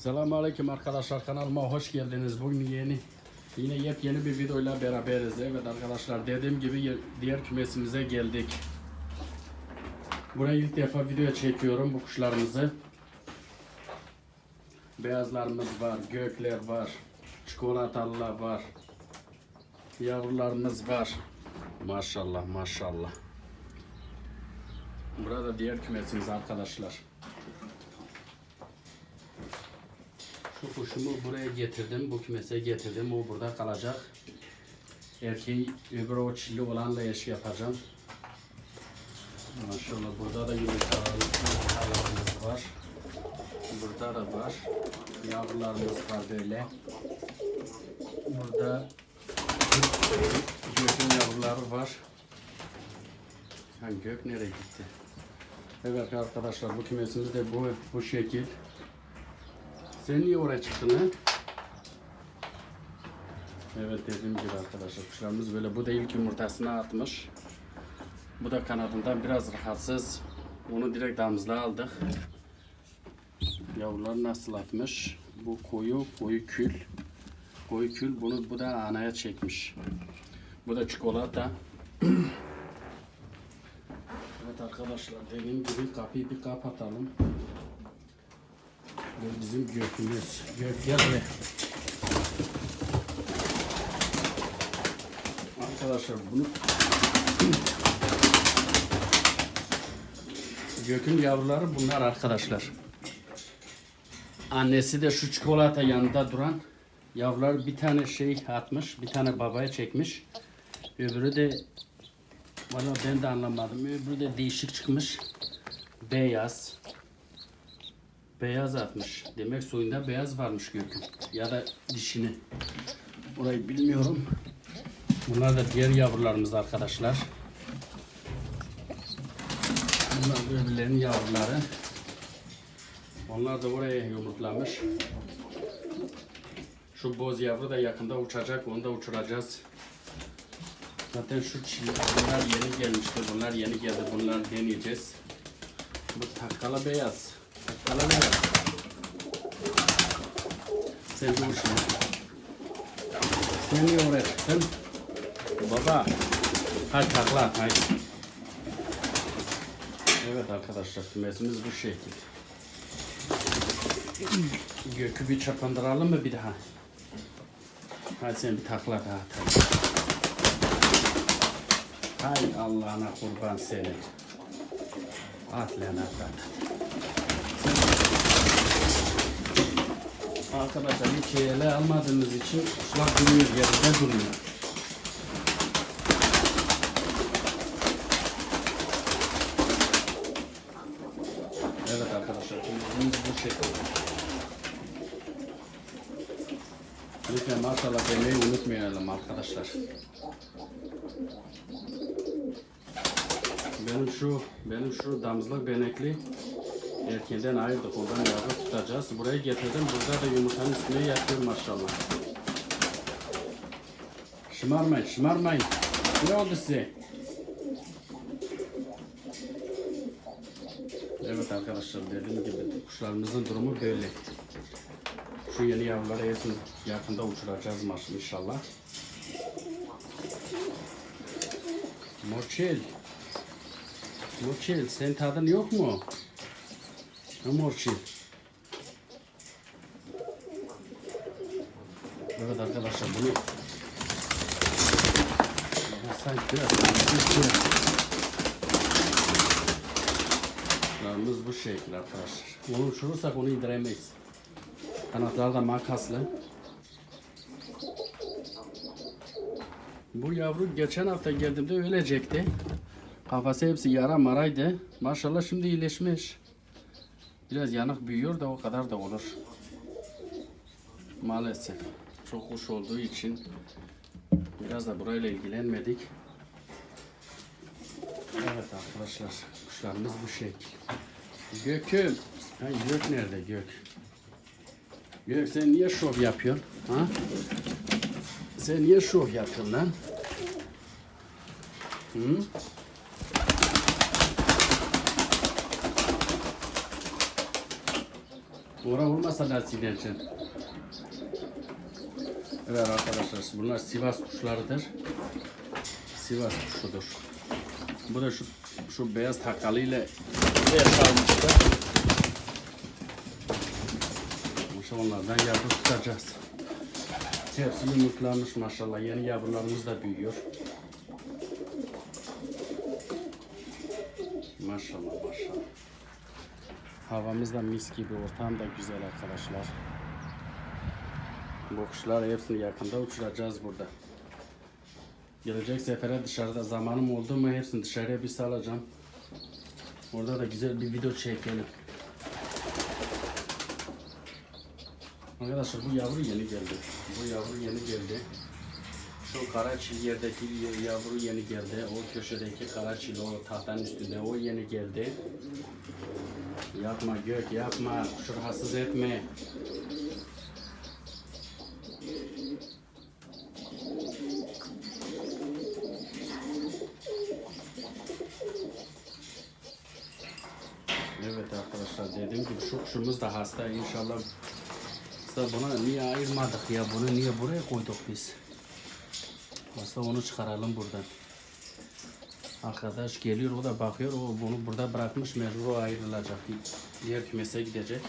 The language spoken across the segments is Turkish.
Selamünaleyküm arkadaşlar kanalıma hoş geldiniz. Bugün yeni yine yepyeni bir videoyla beraberiz. Evet arkadaşlar dediğim gibi diğer kümesimize geldik. Buraya ilk defa video çekiyorum bu kuşlarımızı. Beyazlarımız var, gökler var, çikolatalılar var. Yavrularımız var. Maşallah maşallah. Burada diğer kümesimiz arkadaşlar. Şu kuşumu buraya getirdim, bu kümese getirdim. O burada kalacak. Erkeği öbür o çilli olanla eş yapacağım. Maşallah burada da yumurtalarımız var. Burada da var. Yavrularımız var böyle. Burada gökün yavruları var. Ha, gök nereye gitti? Evet arkadaşlar bu kümesimiz de bu, bu şekil. Sen niye oraya çıktın ha? Evet dediğim gibi arkadaşlar kuşlarımız böyle bu da ilk yumurtasını atmış. Bu da kanadından biraz rahatsız. Onu direkt damızlığa aldık. Yavrular nasıl atmış? Bu koyu koyu kül. Koyu kül bunu bu da anaya çekmiş. Bu da çikolata. evet arkadaşlar dediğim gibi kapıyı bir kapatalım. Bu bizim gökümüz. Gök buraya. Arkadaşlar bunu Gökün yavruları bunlar arkadaşlar. Annesi de şu çikolata yanında duran yavrular bir tane şey atmış, bir tane babaya çekmiş. Öbürü de Valla ben de anlamadım. Öbürü de değişik çıkmış. Beyaz. Beyaz atmış. Demek soyunda beyaz varmış Gök'ün. Ya da dişini. Orayı bilmiyorum. Bunlar da diğer yavrularımız arkadaşlar. Bunlar da öbürlerinin yavruları. Onlar da oraya yumurtlamış. Şu boz yavru da yakında uçacak. Onu da uçuracağız. Zaten şu çiğ- bunlar yeni gelmişti. Bunlar yeni geldi. Bunlar deneyeceğiz. Bu takkala beyaz. Takkala beyaz. Sen dur şimdi. Sen niye oraya? Baba. Hadi takla hadi. Evet arkadaşlar kümesimiz bu şekil. Gökü bir çapandıralım mı bir daha? Hadi sen bir takla daha hadi. Hay Allah'ına kurban seni. At lan. Arkadaşlar hiç ele almadığımız için kuşlar duruyor yerinde durmuyor. Evet arkadaşlar kümesimiz bu şekilde. Lütfen maşallah demeyi unutmayalım arkadaşlar. Benim şu benim şu damızlık benekli erkeğinden ayırdık. Ondan yavru tutacağız. Buraya getirdim. Burada da yumurtanın üstüne yatıyor maşallah. Şımarmayın, şımarmayın. Ne oldu size? Evet arkadaşlar dediğim gibi kuşlarımızın durumu böyle. Şu yeni yavruları en yakında uçuracağız maşallah inşallah. Moçel. Moçel senin tadın yok mu? Ha Moçel. Evet arkadaşlar bunu sanki biraz sanki Kuşlarımız bu şekil arkadaşlar. Onu uçurursak onu indiremeyiz. Kanatları da makaslı. Bu yavru geçen hafta geldiğimde ölecekti. Kafası hepsi yara maraydı. Maşallah şimdi iyileşmiş. Biraz yanık büyüyor da o kadar da olur. Maalesef. Çok kuş olduğu için biraz da burayla ilgilenmedik. Evet arkadaşlar kuşlarımız bu şekil. Göküm. Ha, gök nerede gök? Gök sen niye şov yapıyorsun? Ha? Sen niye şov yapıyorsun lan? Hı? Ora olmasa da silersin. Evet arkadaşlar bunlar Sivas kuşlarıdır. Sivas kuşudur. Bu da şu şu beyaz takalıyla yaşarmışlar. Maşallah onlardan yavru tutacağız. Hepsi yumurtlamış maşallah. Yeni yavrularımız da büyüyor. Maşallah maşallah. Havamız da mis gibi, ortam da güzel arkadaşlar. Bu kuşlar hepsini yakında uçuracağız burada. Gelecek sefere dışarıda zamanım oldu mu hepsini dışarıya bir salacağım. Orada da güzel bir video çekelim. Arkadaşlar bu yavru yeni geldi. Bu yavru yeni geldi. Şu kara çil yerdeki yavru yeni geldi. O köşedeki kara çil o tahtanın üstünde o yeni geldi. Yapma gök yapma. Kuşu rahatsız etme. Evet arkadaşlar dediğim gibi şu kuşumuz da hasta inşallah. Aslında buna niye ayırmadık ya bunu niye buraya koyduk biz? Aslında onu çıkaralım buradan. Arkadaş geliyor o da bakıyor o bunu burada bırakmış mecbur ayrılacak. Diğer kümese gidecek.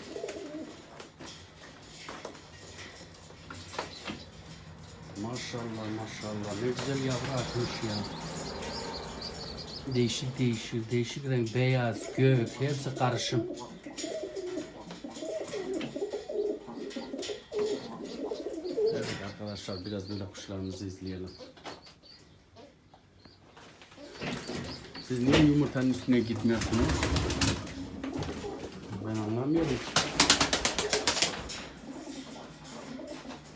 Maşallah maşallah ne güzel yavru atmış ya. Değişik değişik değişik renk beyaz gök hepsi karışım. Evet arkadaşlar biraz böyle kuşlarımızı izleyelim. Siz niye yumurtanın üstüne gitmiyorsunuz? Ben anlamıyorum.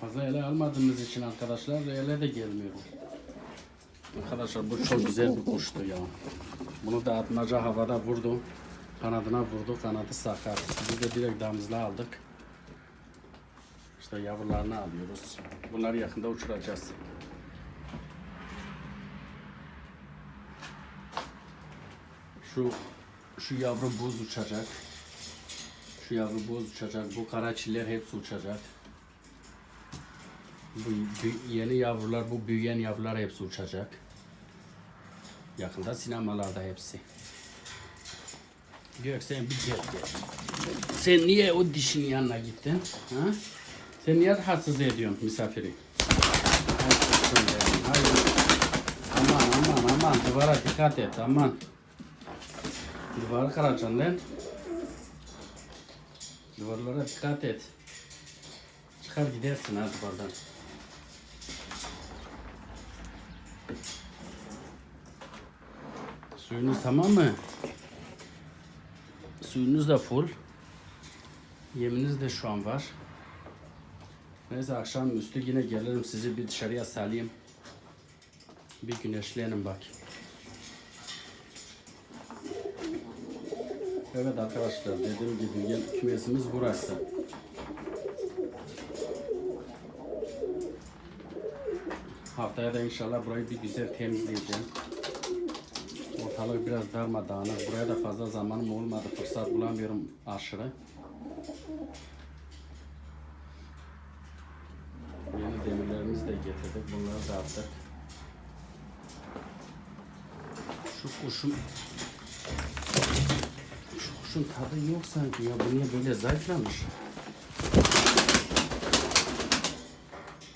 Fazla ele almadığımız için arkadaşlar ele de gelmiyor. Arkadaşlar bu çok güzel bir kuştu ya. Bunu da atmaca havada vurdu. Kanadına vurdu. Kanadı sakat. Biz de direkt damızla aldık. İşte yavrularını alıyoruz. Bunları yakında uçuracağız. Şu şu yavru buz uçacak. Şu yavru buz uçacak. Bu kara çiller hepsi uçacak. Bu yeni yavrular, bu büyüyen yavrular hepsi uçacak. Yakında sinemalarda hepsi. Gök sen bir gel gel. Sen niye o dişin yanına gittin? Ha? Sen niye rahatsız ediyorsun misafiri? Aman aman aman duvara dikkat et aman. Duvarı kıracaksın lan. Duvarlara dikkat et. Çıkar gidersin ha duvardan. Suyunuz tamam mı? Suyunuz da full. Yeminiz de şu an var. Neyse akşam üstü yine gelirim sizi bir dışarıya salayım. Bir güneşleyelim bak. Evet arkadaşlar dediğim gibi gel kümesimiz burası. Haftaya da inşallah burayı bir güzel temizleyeceğim. Ortalık biraz darmadağınık. Buraya da fazla zamanım olmadı. Fırsat bulamıyorum aşırı. Yeni demirlerimizi de getirdik. Bunları da attık. Şu kuşun şu kuşun tadı yok sanki ya. Bu niye böyle zayıflamış?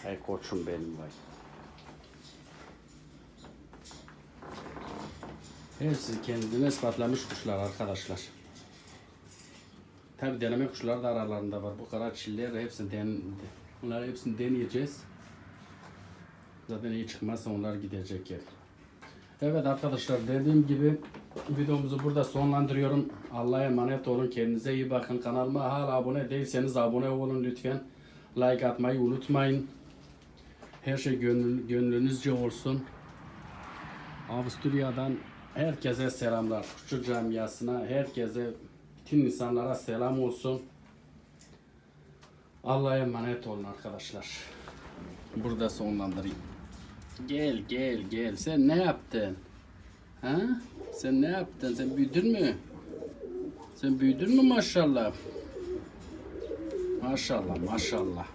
Hay koçum benim vay. Hepsi kendine ispatlamış kuşlar arkadaşlar. Tabi deneme kuşları da aralarında var. Bu kara çiller hepsini den, bunları hepsini deneyeceğiz. Zaten iyi çıkmazsa onlar gidecek yer. Evet arkadaşlar dediğim gibi videomuzu burada sonlandırıyorum. Allah'a emanet olun. Kendinize iyi bakın. Kanalıma hala abone değilseniz abone olun lütfen. Like atmayı unutmayın. Her şey gönül, gönlünüzce olsun. Avusturya'dan herkese selamlar. Kuşçu camiasına, herkese, bütün insanlara selam olsun. Allah'a emanet olun arkadaşlar. Burada sonlandırayım. Gel gel gel. Sen ne yaptın? Ha? Sen ne yaptın? Sen büyüdün mü? Sen büyüdün mü maşallah? Maşallah maşallah.